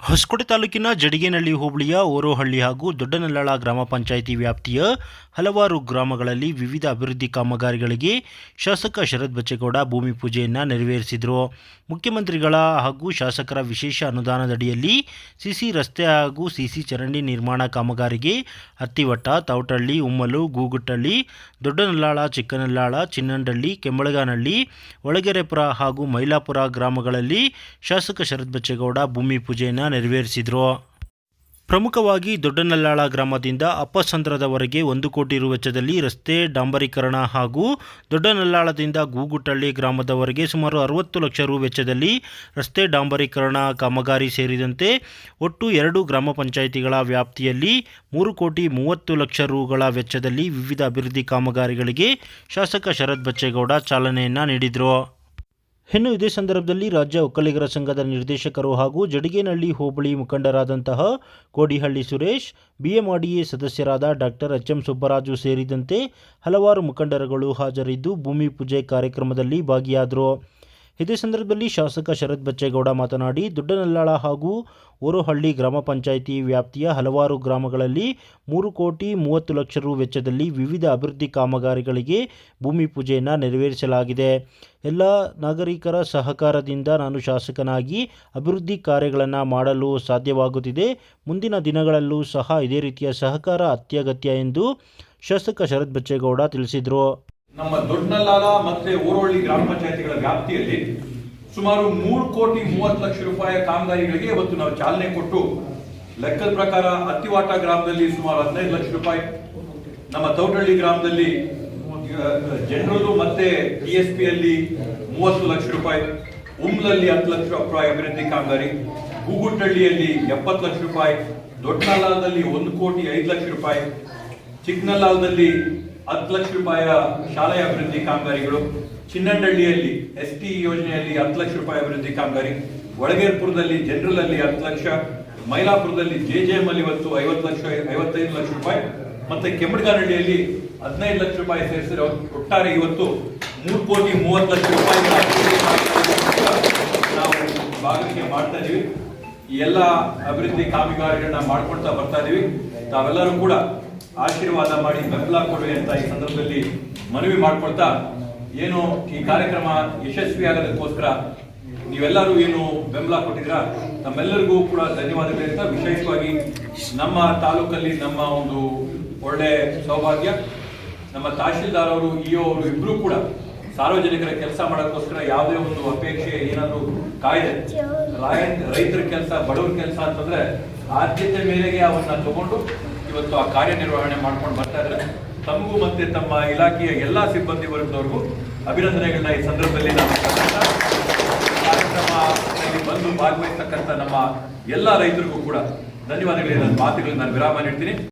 ಹೊಸಕೋಟೆ ತಾಲೂಕಿನ ಜಡಿಗೇನಹಳ್ಳಿ ಹೋಬಳಿಯ ಓರೋಹಳ್ಳಿ ಹಾಗೂ ದೊಡ್ಡನಲ್ಲಾಳ ಗ್ರಾಮ ಪಂಚಾಯಿತಿ ವ್ಯಾಪ್ತಿಯ ಹಲವಾರು ಗ್ರಾಮಗಳಲ್ಲಿ ವಿವಿಧ ಅಭಿವೃದ್ಧಿ ಕಾಮಗಾರಿಗಳಿಗೆ ಶಾಸಕ ಶರತ್ ಬಚ್ಚೇಗೌಡ ಭೂಮಿ ಪೂಜೆಯನ್ನು ನೆರವೇರಿಸಿದರು. ಮುಖ್ಯಮಂತ್ರಿಗಳ ಹಾಗೂ ಶಾಸಕರ ವಿಶೇಷ ಅನುದಾನದಡಿಯಲ್ಲಿ ಸಿಸಿ ರಸ್ತೆ ಹಾಗೂ ಸಿಸಿ ಚರಂಡಿ ನಿರ್ಮಾಣ ಕಾಮಗಾರಿಗೆ ಹತ್ತಿವಟ್ಟ ತೌಟಳ್ಳಿ, ಉಮ್ಮಲು, ಗೂಗುಟ್ಟಳ್ಳಿ, ದೊಡ್ಡನಲ್ಲಾಳ, ಚಿಕ್ಕನಲ್ಲಾಳ, ಚಿನ್ನಂಡಳ್ಳಿ, ಕೆಂಬಳಗಾನಹಳ್ಳಿ, ಒಳಗೆರೆಪುರ ಹಾಗೂ ಮೈಲಾಪುರ ಗ್ರಾಮಗಳಲ್ಲಿ ಶಾಸಕ ಶರತ್ ಬಚ್ಚೇಗೌಡ ಭೂಮಿ ಪೂಜೆಯನ್ನು ನೆರವೇರಿಸಿದರು? ಪ್ರಮುಖವಾಗಿ ದೊಡ್ಡನಲ್ಲಾಳ ಗ್ರಾಮದಿಂದ ಅಪ್ಪಸಂದ್ರದವರೆಗೆ ಒಂದು ಕೋಟಿ ರು ವೆಚ್ಚದಲ್ಲಿ ರಸ್ತೆ ಡಾಂಬರೀಕರಣ ಹಾಗೂ ದೊಡ್ಡನಲ್ಲಾಳದಿಂದ ಗೂಗುಟ್ಟಳ್ಳಿ ಗ್ರಾಮದವರೆಗೆ ಸುಮಾರು ಅರವತ್ತು ಲಕ್ಷ ರು ವೆಚ್ಚದಲ್ಲಿ ರಸ್ತೆ ಡಾಂಬರೀಕರಣ ಕಾಮಗಾರಿ ಸೇರಿದಂತೆ ಒಟ್ಟು ಎರಡು ಗ್ರಾಮ ಪಂಚಾಯಿತಿಗಳ ವ್ಯಾಪ್ತಿಯಲ್ಲಿ ಮೂರು ಕೋಟಿ ಮೂವತ್ತು ಲಕ್ಷ ರುಗಳ ವೆಚ್ಚದಲ್ಲಿ ವಿವಿಧ ಅಭಿವೃದ್ಧಿ ಕಾಮಗಾರಿಗಳಿಗೆ ಶಾಸಕ ಶರತ್ ಬಚ್ಚೇಗೌಡ ಚಾಲನೆಯನ್ನು ನೀಡಿದರು. ಇನ್ನು ಇದೇ ಸಂದರ್ಭದಲ್ಲಿ ರಾಜ್ಯ ಒಕ್ಕಲಿಗರ ಸಂಘದ ನಿರ್ದೇಶಕರು ಹಾಗೂ ಜಡಿಗೇನಹಳ್ಳಿ ಹೋಬಳಿ ಮುಖಂಡರಾದಂತಹ ಕೋಡಿಹಳ್ಳಿ ಸುರೇಶ್, ಬಿಎಂಆರ್ಡಿಎ ಸದಸ್ಯರಾದ ಡಾಕ್ಟರ್ ಎಚ್ ಎಂ ಸುಬ್ಬರಾಜು ಸೇರಿದಂತೆ ಹಲವಾರು ಮುಖಂಡರುಗಳು ಹಾಜರಿದ್ದು ಭೂಮಿ ಪೂಜೆ ಕಾರ್ಯಕ್ರಮದಲ್ಲಿ ಭಾಗಿಯಾದರು. ಇದೇ ಸಂದರ್ಭದಲ್ಲಿ ಶಾಸಕ ಶರತ್ ಬಚ್ಚೇಗೌಡ ಮಾತನಾಡಿ, ದೊಡ್ಡನಲ್ಲಾಳ ಹಾಗೂ ಓರೋಹಳ್ಳಿ ಗ್ರಾಮ ಪಂಚಾಯಿತಿ ವ್ಯಾಪ್ತಿಯ ಹಲವಾರು ಗ್ರಾಮಗಳಲ್ಲಿ ಮೂರು ಕೋಟಿ ಮೂವತ್ತು ಲಕ್ಷ ರು ವೆಚ್ಚದಲ್ಲಿ ವಿವಿಧ ಅಭಿವೃದ್ಧಿ ಕಾಮಗಾರಿಗಳಿಗೆ ಭೂಮಿ ಪೂಜೆಯನ್ನು ನೆರವೇರಿಸಲಾಗಿದೆ. ಎಲ್ಲ ನಾಗರಿಕರ ಸಹಕಾರದಿಂದ ನಾನು ಶಾಸಕನಾಗಿ ಅಭಿವೃದ್ಧಿ ಕಾರ್ಯಗಳನ್ನು ಮಾಡಲು ಸಾಧ್ಯವಾಗುತ್ತಿದೆ. ಮುಂದಿನ ದಿನಗಳಲ್ಲೂ ಸಹ ಇದೇ ರೀತಿಯ ಸಹಕಾರ ಅತ್ಯಗತ್ಯ ಎಂದು ಶಾಸಕ ಶರತ್ ಬಚ್ಚೇಗೌಡ ತಿಳಿಸಿದರು. ನಮ್ಮ ದೊಡ್ಡನಲ್ಲಾಲ ಮತ್ತೆ ಊರೊಳ್ಳಿ ಗ್ರಾಮ ಪಂಚಾಯತಿಗಳ ವ್ಯಾಪ್ತಿಯಲ್ಲಿ ಸುಮಾರು ಮೂರು ಕೋಟಿ ಮೂವತ್ತು ಲಕ್ಷ ರೂಪಾಯಿ ಕಾಮಗಾರಿಗಳಿಗೆ ಇವತ್ತು ನಾವು ಚಾಲನೆ ಕೊಟ್ಟು ಲೆಕ್ಕದ ಪ್ರಕಾರ ಅತ್ತಿವಾಟ ಗ್ರಾಮದಲ್ಲಿ ಸುಮಾರು ಹದಿನೈದು ಲಕ್ಷ ರೂಪಾಯಿ ನಮ್ಮ ತೌಟಹಳ್ಳಿ ಗ್ರಾಮದಲ್ಲಿ ಜನರದು ಮತ್ತೆ ಟಿ ಎಸ್ ಪಿ ಅಲ್ಲಿ ಮೂವತ್ತು ಲಕ್ಷ ರೂಪಾಯಿ, ಉಮ್ಲಲ್ಲಿ ಹತ್ತು ಲಕ್ಷ ರೂಪಾಯಿ ಅಭಿವೃದ್ಧಿ ಕಾಮಗಾರಿ ಗೂಗುಟ್ಟಳ್ಳಿಯಲ್ಲಿ ಎಪ್ಪತ್ತು ಲಕ್ಷ ರೂಪಾಯಿ ದೊಡ್ಡನಲ್ಲಾಲದಲ್ಲಿ ಒಂದು ಕೋಟಿ ಐದು ಲಕ್ಷ ರೂಪಾಯಿ ಚಿಕ್ಕನಲ್ಲಾದಲ್ಲಿ ಹತ್ತು ಲಕ್ಷ ರೂಪಾಯಿಯ ಶಾಲೆಯ ಅಭಿವೃದ್ಧಿ ಕಾಮಗಾರಿಗಳು, ಚಿನ್ನಂಡಳ್ಳಿಯಲ್ಲಿ ಎಸ್ ಟಿ ಯೋಜನೆಯಲ್ಲಿ ಹತ್ತು ಲಕ್ಷ ರೂಪಾಯಿ ಅಭಿವೃದ್ಧಿ ಕಾಮಗಾರಿ, ಒಳಗೇರ್ಪುರದಲ್ಲಿ ಜನರಲ್ ಅಲ್ಲಿ ಹತ್ತು ಲಕ್ಷ, ಮೈಲಾಪುರದಲ್ಲಿ ಜೆ ಜೆ ಎಂ ಅಲ್ಲಿ ಇವತ್ತು ಐವತ್ತು ಲಕ್ಷ, ಐವತ್ತೈದು ಲಕ್ಷ ರೂಪಾಯಿ, ಮತ್ತೆ ಕೆಮ್ಮಡ್ಗಾನಹಳ್ಳಿಯಲ್ಲಿ ಹದಿನೈದು ಲಕ್ಷ ರೂಪಾಯಿ ಸೇರಿಸಿದ್ರೆ ಒಟ್ಟಾರೆ ಇವತ್ತು ಮೂರು ಕೋಟಿ ಮೂವತ್ತು ಲಕ್ಷ ರೂಪಾಯಿ ನಾವು ಭಾಗಕ್ಕೆ ಮಾಡ್ತಾ ಇದೀವಿ. ಈ ಎಲ್ಲ ಅಭಿವೃದ್ಧಿ ಕಾಮಗಾರಿಗಳನ್ನ ಮಾಡ್ಕೊಳ್ತಾ ಬರ್ತಾ ಇದೀವಿ. ತಾವೆಲ್ಲರೂ ಕೂಡ ಆಶೀರ್ವಾದ ಮಾಡಿ ಬೆಂಬಲ ಕೊಡುವೆ ಅಂತ ಈ ಸಂದರ್ಭದಲ್ಲಿ ಮನವಿ ಮಾಡ್ಕೊಳ್ತಾ ಏನು ಈ ಕಾರ್ಯಕ್ರಮ ಯಶಸ್ವಿ ಆಗೋದಕ್ಕೋಸ್ಕರ ನೀವೆಲ್ಲರೂ ಏನು ಬೆಂಬಲ ಕೊಟ್ಟಿದ್ರ ನಮ್ಮೆಲ್ಲರಿಗೂ ಕೂಡ ಧನ್ಯವಾದಗಳು ಅಂತ ವಿಶೇಷವಾಗಿ ನಮ್ಮ ತಾಲೂಕಲ್ಲಿ ನಮ್ಮ ಒಂದು ಒಳ್ಳೆ ಸೌಭಾಗ್ಯ. ನಮ್ಮ ತಹಶೀಲ್ದಾರ್ ಅವರು, ಇಒ ಅವರು ಇಬ್ಬರೂ ಕೂಡ ಸಾರ್ವಜನಿಕರ ಕೆಲಸ ಮಾಡೋಕ್ಕೋಸ್ಕರ ಯಾವುದೇ ಒಂದು ಅಪೇಕ್ಷೆ ಏನಾದರೂ ಕಾಯ್ದೆ ರೈತರ ಕೆಲಸ, ಬಡವರ ಕೆಲಸ ಅಂತಂದ್ರೆ ಆದ್ಯತೆ ಮೇರೆಗೆ ಅವನ್ನ ತಗೊಂಡು ಇವತ್ತು ಆ ಕಾರ್ಯನಿರ್ವಹಣೆ ಮಾಡ್ಕೊಂಡು ಬರ್ತಾ ಇದ್ದಾರೆ. ತಮಗೂ ಮತ್ತೆ ತಮ್ಮ ಇಲಾಖೆಯ ಎಲ್ಲ ಸಿಬ್ಬಂದಿ ವರ್ಗದವ್ರಿಗೂ ಅಭಿನಂದನೆಗಳನ್ನ ಈ ಸಂದರ್ಭದಲ್ಲಿ ನಾನು ಕಾರ್ಯಕ್ರಮದಲ್ಲಿ ಬಂದು ಭಾಗವಹಿಸ್ತಕ್ಕಂಥ ನಮ್ಮ ಎಲ್ಲ ರೈತರಿಗೂ ಕೂಡ ಧನ್ಯವಾದಗಳು. ನನ್ನ ಮಾತುಗಳನ್ನು ನಾನು ವಿರಾಮ ನೀಡ್ತೀನಿ.